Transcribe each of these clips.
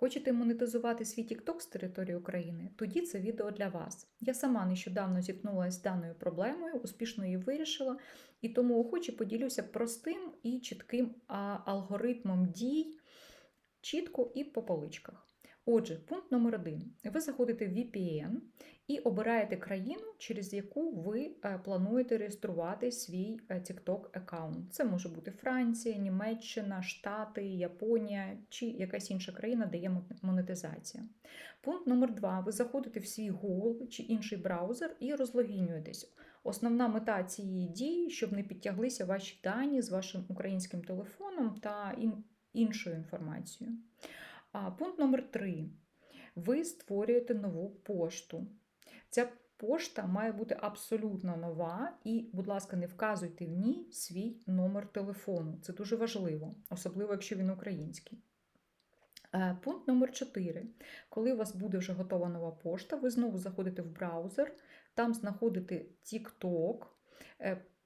Хочете монетизувати свій TikTok з території України? Тоді це відео для вас. Я сама нещодавно зіткнулася з даною проблемою, успішно її вирішила, і тому охоче поділюся простим і чітким алгоритмом дій, чітко і по поличках. Отже, пункт номер один. Ви заходите в VPN і обираєте країну, через яку ви е, плануєте реєструвати свій е, TikTok аккаунт. Це може бути Франція, Німеччина, Штати, Японія чи якась інша країна, де є монетизація. Пункт номер два. Ви заходите в свій Google чи інший браузер і розлогінюєтесь. Основна мета цієї дії, щоб не підтяглися ваші дані з вашим українським телефоном та іншою інформацією. А пункт номер три. Ви створюєте нову пошту. Ця пошта має бути абсолютно нова, і, будь ласка, не вказуйте в ній свій номер телефону. Це дуже важливо, особливо якщо він український. Е, Пункт номер 4. Коли у вас буде вже готова нова пошта, ви знову заходите в браузер, там знаходите TikTok.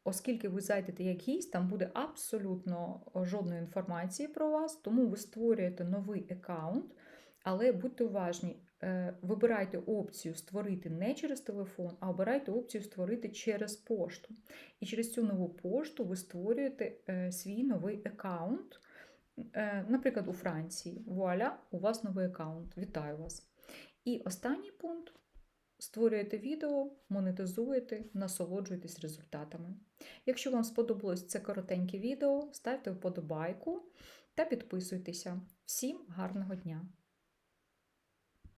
Е, Оскільки ви зайдете як гість, там буде абсолютно жодної інформації про вас, тому ви створюєте новий аккаунт, але будьте уважні, е, вибирайте опцію Створити не через телефон, а обирайте опцію Створити через пошту. І через цю нову пошту ви створюєте е, свій новий аккаунт. Е, Наприклад, у Франції. Вуаля, у вас новий аккаунт. Вітаю вас. І останній пункт. Створюєте відео, монетизуєте, насолоджуєтесь результатами. Якщо вам сподобалось це коротеньке відео, ставте вподобайку та підписуйтеся. Всім гарного дня!